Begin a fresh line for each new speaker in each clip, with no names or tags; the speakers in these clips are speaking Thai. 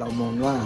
เรามองว่า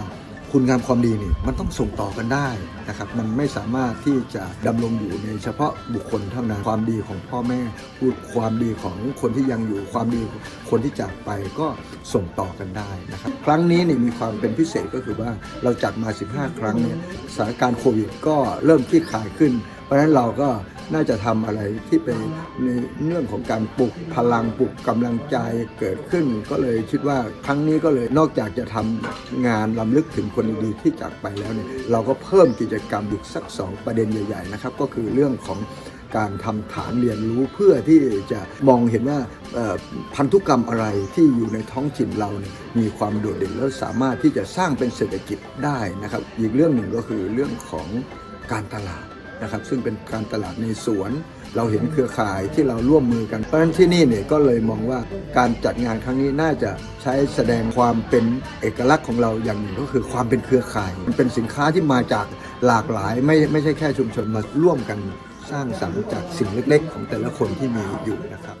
คุณงามความดีนี่มันต้องส่งต่อกันได้นะครับ มันไม่สามารถที่จะดำรงอยู่ในเฉพาะบุคคลเท่านั้นความดีของพ่อแม่พูดความดีของคนที่ยังอยู่ความดีคนที่จากไปก็ส่งต่อกันได้นะครับ ครั้งนี้นี่มีความเป็นพิเศษก็คือว่าเราจัดมา 15 ครั้งเนี่ยสถานการณ์โควิดก็เริ่มคลี่คลายขึ้น เพราะฉะนั้นเราก็ น่าจะทำอะไรที่เป็นในเรื่องของการปลุกพลังปลุกกำลังใจเกิดขึ้น ก็เลยคิดว่าครั้งนี้ก็เลยนอกจากจะทำงานลำลึกถึงคนดีๆที่จากไปแล้วเนี่ยเราก็เพิ่มกิจกรรมอีกสักสองประเด็นใหญ่ ๆ นะครับ ก็คือเรื่องของการทำฐานเรียนรู้เพื่อที่จะมองเห็นว่าพันธุกรรมอะไรที่อยู่ในท้องถิ่นเราเนี่ยมีความโดดเด่นแล้วสามารถที่จะสร้างเป็นเศรษฐกิจได้นะครับ อีกเรื่องหนึ่งก็คือเรื่องของการตลาด นะครับซึ่งเป็นการตลาดในสวน เราเห็นเครือข่ายที่เราร่วมมือกันเพราะฉะนั้นที่นี่เนี่ยก็เลยมองว่าการจัดงานครั้งนี้น่าจะใช้แสดงความเป็นเอกลักษณ์ของเราอย่างหนึ่งก็คือความเป็นเครือข่าย มันเป็นสินค้าที่มาจากหลากหลายไม่ไม่ใช่แค่ชุมชนมาร่วมกันสร้างสรรค์จากสิ่งเล็ก ๆ ของแต่ละคนที่มีอยู่นะครับ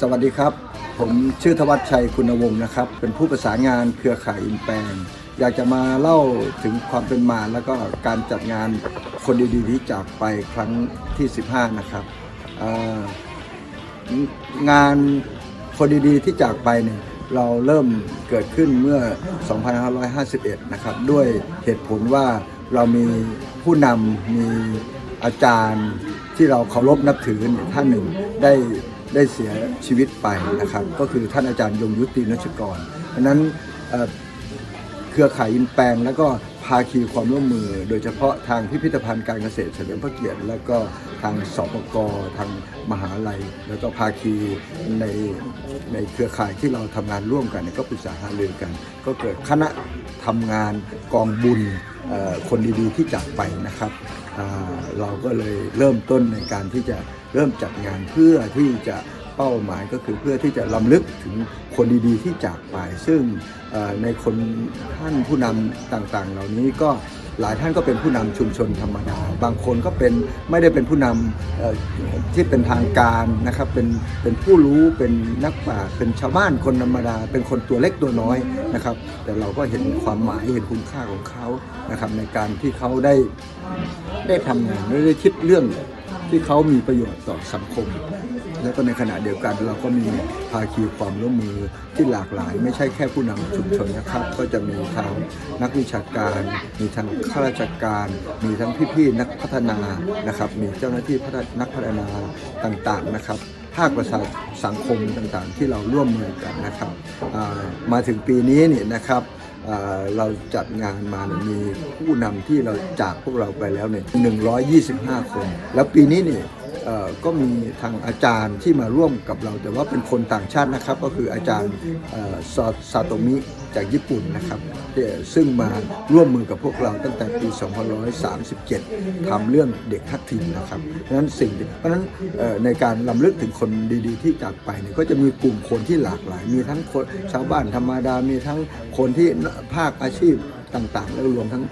สวัสดีครับ ผมชื่อธวัชชัยคุณวงศ์นะครับ เป็นผู้ประสานงานเครือข่ายอินแปงอยากจะมาเล่าถึงความเป็นมาแล้วก็การจัดงาน คนดีๆที่จากไปครั้งที่ 15 นะครับงานคนดีๆที่จากไปเนี่ยเราเริ่มเกิดขึ้นเมื่อ 2551 นะครับ ด้วยเหตุผลว่าเรามีผู้นำมีอาจารย์ที่เราเคารพนับถือท่านหนึ่งได้ได้เสียชีวิตไปนะครับ ก็คือท่านอาจารย์ยงยุตินชกรเพราะนั้นเอ่อเครือข่ายอินแปลงแล้วก็ ภาคีความร่วมมือ โดยเฉพาะทางพิพิธภัณฑ์การเกษตรเฉลิมพระเกียรติ แล้วก็ทางสปกทางมหาลัย แล้วก็ภาคีในในเครือข่ายที่เราทำงานร่วมกันก็ปรึกษาหารือกัน ก็เกิดคณะทำงานกองบุญคนดีๆที่จากไปนะครับเราก็เลยเริ่มต้นในการที่จะเริ่มจัดงานเพื่อที่จะ เป้าหมายก็คือเพื่อที่จะลำลึกถึงคนดีๆที่จากไป ซึ่งในคนท่านผู้นำต่างๆ เหล่านี้ก็หลายท่านก็เป็นผู้นำชุมชนธรรมดา บางคนก็เป็นไม่ได้เป็นผู้นำที่เป็นทางการนะครับ เป็นเป็นผู้รู้เป็นนักปราเป็นชาวบ้านคนธรรมดา เป็นคนตัวเล็กตัวน้อยนะครับ แต่เราก็เห็นความหมายเห็นคุณค่าของเขานะครับในการที่เขาได้ได้ทำงานได้คิดเรื่อง ที่เขามีประโยชน์ต่อสังคม แล้วก็ในขณะเดียวกันเราก็มีภาคีความร่วมมือที่หลากหลาย ไม่ใช่แค่ผู้นำชุมชนนะครับ ก็จะมีทางนักวิชาการ มีทางข้าราชการ มีทั้งพี่ๆนักพัฒนานะครับ มีเจ้าหน้าที่นักพัฒนาต่างๆนะครับภาคประชาสังคมต่างๆ ที่เราร่วมมือกันนะครับมาถึงปีนี้เนี่ยนะครับ เราจัดงานมาเนี่ยมีผู้นำที่เราจากพวกเราไปแล้วเนี่ย125 คน แล้วปีนี้เนี่ย ก็มีทางอาจารย์ที่มาร่วมกับเรา แต่ว่าเป็นคนต่างชาตินะครับ ก็คืออาจารย์ซาโตมิจากญี่ปุ่นนะครับซึ่งมาร่วมมือกับพวกเราตั้งแต่ปี 2537ทำเรื่องเด็กทักทิมนะครับเพราะนั้นสิ่งเพราะนั้นในการลำลึกถึงคนดีๆ ที่จากไปเนี่ยก็จะมีกลุ่มคนที่หลากหลาย มีทั้งคนชาวบ้านธรรมดามีทั้งคนที่ภาคอาชีพต่างๆ แล้วรวมทั้ง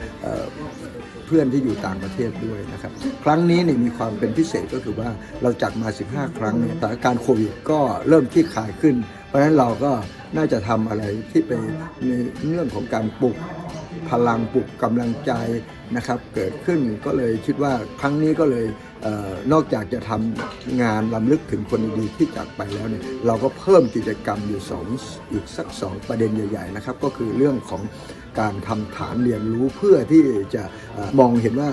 เพื่อนที่อยู่ต่างประเทศด้วยนะครับ ครั้งนี้เนี่ยมีความเป็นพิเศษก็คือว่าเราจัดมา 15 ครั้งเนี่ยสถานการณ์โควิดก็เริ่มคลี่คลายขึ้น เพราะฉะนั้นเราก็น่าจะทำอะไรที่เป็นในเรื่องของการปลุกพลังปลุกกำลังใจนะครับ เกิดขึ้นก็เลยคิดว่าครั้งนี้ก็เลยเออนอกจากจะทำงานลำลึกถึงคนดีๆที่จากไปแล้วเนี่ยเราก็เพิ่มกิจกรรมอยู่สองอีกสักสองประเด็นใหญ่ ๆ นะครับ ก็คือเรื่องของ การทำฐานเรียนรู้เพื่อที่จะมองเห็นว่า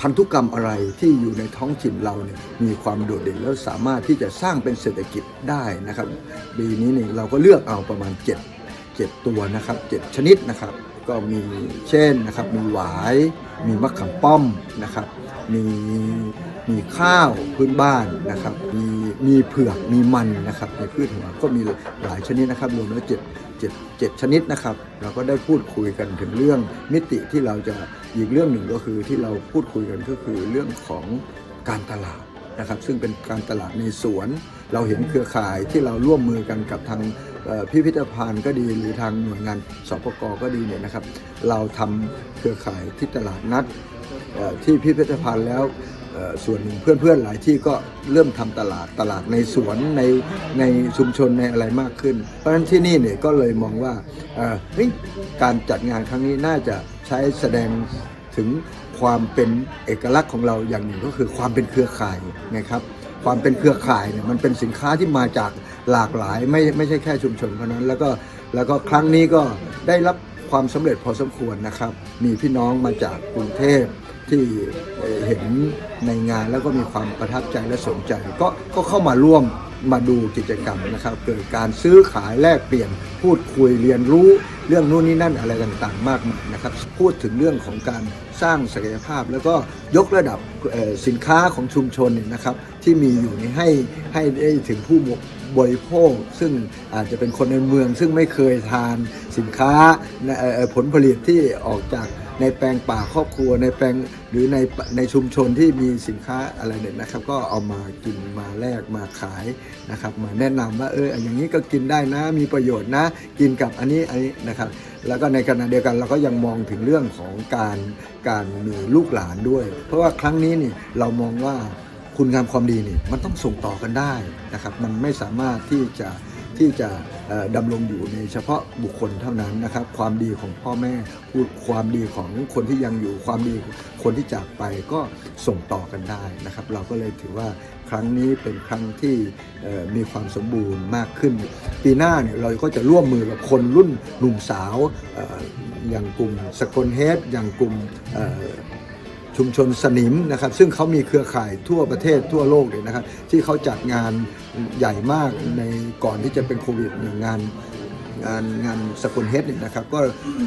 พันธุกรรมอะไรที่อยู่ในท้องถิ่นเราเนี่ยมีความโดดเด่นแล้วสามารถที่จะสร้างเป็นเศรษฐกิจได้นะครับปีนี้เนี่ยเราก็เลือกเอาประมาณ 7 7 ตัวนะครับ 7 ชนิดนะครับ ก็มีเช่นนะครับมีหวาย มีมะขามป้อมนะครับ มี มีข้าวพื้นบ้านนะครับ มีมีเผือกมีมันนะครับในพืชหัวก็มีหลายชนิดนะครับรวมแล้วเจ็ดเจ็ดเจ็ดชนิดนะครับ เราก็ได้พูดคุยกันถึงเรื่องมิติที่เราจะอีกเรื่องหนึ่งก็คือที่เราพูดคุยกันก็คือเรื่องของการตลาดนะครับ ซึ่งเป็นการตลาดในสวน เราเห็นเครือข่ายที่เราร่วมมือกันกับทางพิพิธภัณฑ์ก็ดีหรือทางหน่วยงานสปกก็ดีเนี่ยนะครับ เราทำเครือข่ายที่ตลาดนัดที่พิพิธภัณฑ์แล้ว ส่วนหนึ่งเพื่อนๆหลายที่ก็เริ่มทำตลาดตลาดในสวนในในชุมชนในอะไรมากขึ้น เพราะฉะนั้นที่นี่เนี่ยก็เลยมองว่าการจัดงานครั้งนี้น่าจะใช้แสดงถึงความเป็นเอกลักษณ์ของเราอย่างหนึ่งก็คือความเป็นเครือข่ายนะครับความเป็นเครือข่ายเนี่ยมันเป็นสินค้าที่มาจากหลากหลายไม่ไม่ใช่แค่ชุมชนเท่านั้น แล้วก็แล้วก็ครั้งนี้ก็ได้รับความสำเร็จพอสมควรนะครับ มีพี่น้องมาจากกรุงเทพที่ เห็นในงานแล้วก็มีความประทับใจและสนใจ ก็ก็เข้ามาร่วมมาดูกิจกรรมนะครับ เกิดการซื้อขายแลกเปลี่ยนพูดคุยเรียนรู้เรื่องนู่นนี่นั่นอะไรต่างๆ มากมายนะครับ พูดถึงเรื่องของการสร้างศักยภาพ แล้วก็ยกระดับสินค้าของชุมชนเนี่ยนะครับ ที่มีอยู่นี้ให้ให้ได้ถึงผู้บริโภค ซึ่งอาจจะเป็นคนในเมือง ซึ่งไม่เคยทานสินค้าผลผลิตที่ออกจาก ในแปลงป่าครอบครัวในแปลงหรือในในชุมชนที่มีสินค้าอะไรเนี่ยนะครับ ก็เอามากินมาแลกมาขายนะครับ มาแนะนำว่าเอออย่างนี้ก็กินได้นะมีประโยชน์นะ กินกับอันนี้อันนี้นะครับ แล้วก็ในขณะเดียวกันเราก็ยังมองถึงเรื่องของการการมีลูกหลานด้วย เพราะว่าครั้งนี้นี่เรามองว่าคุณงามความดีนี่มันต้องส่งต่อกันได้นะครับ มันไม่สามารถที่จะที่จะ ดำรงอยู่ในเฉพาะบุคคลเท่านั้นนะครับ ความดีของพ่อแม่พูดความดีของคนที่ยังอยู่ความดีคนที่จากไปก็ส่งต่อกันได้นะครับ เราก็เลยถือว่าครั้งนี้เป็นครั้งที่มีความสมบูรณ์มากขึ้น ปีหน้าเนี่ยเราก็จะร่วมมือกับคนรุ่นหนุ่มสาวออย่างกลุ่มสกลเฮดอย่างกลุ่ม ชุมชนสนิมนะครับ ซึ่งเขามีเครือข่ายทั่วประเทศทั่วโลกเลยนะครับ ที่เขาจัดงานใหญ่มากในก่อนที่จะเป็นโควิดอย่างงานงานงานสกุลเฮดเนี่ยนะครับก็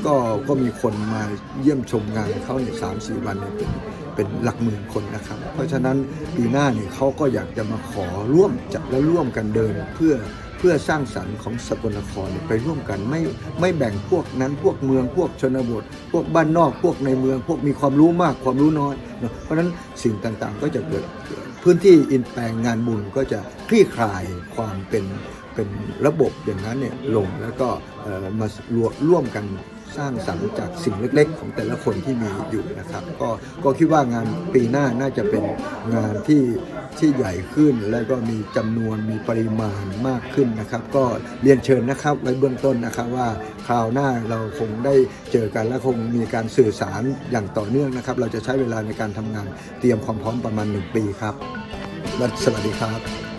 ก็ก็มีคนมาเยี่ยมชมงานเขาเนี่ยสามสี่วันเนี่ยเป็นเป็นหลักหมื่นคนนะครับ เพราะฉะนั้นปีหน้าเนี่ยเขาก็อยากจะมาขอร่วมจัดและร่วมกันเดินเพื่อ พื่อสร้างสรรค์ของสกลนครไปร่วมกันไม่ไม่แบ่งพวกนั้นพวกเมืองพวกชนบท พวกบ้านนอกพวกในเมือง พวกมีความรู้มากความรู้น้อย เพราะฉะนั้นสิ่งต่างๆก็จะเกิดพื้นที่อินแปลงงานบุญก็จะคลี่คลายความเป็นเป็นระบบอย่างนั้นเนี่ยลงแล้วก็มารวมร่วมกัน สร้างสรรค์จากสิ่งเล็ก ๆ ของแต่ละคนที่มีอยู่นะครับ ก็ก็คิดว่างานปีหน้าน่าจะเป็นงานที่ที่ใหญ่ขึ้น และก็มีจำนวนมีปริมาณมากขึ้นนะครับ ก็เรียนเชิญนะครับไว้เบื้องต้นนะครับว่าคราวหน้าเราคงได้เจอกันและคงมีการสื่อสารอย่างต่อเนื่องนะครับ เราจะใช้เวลาในการทำงานเตรียมความพร้อมประมาณหนึ่งปีครับสวัสดีครับ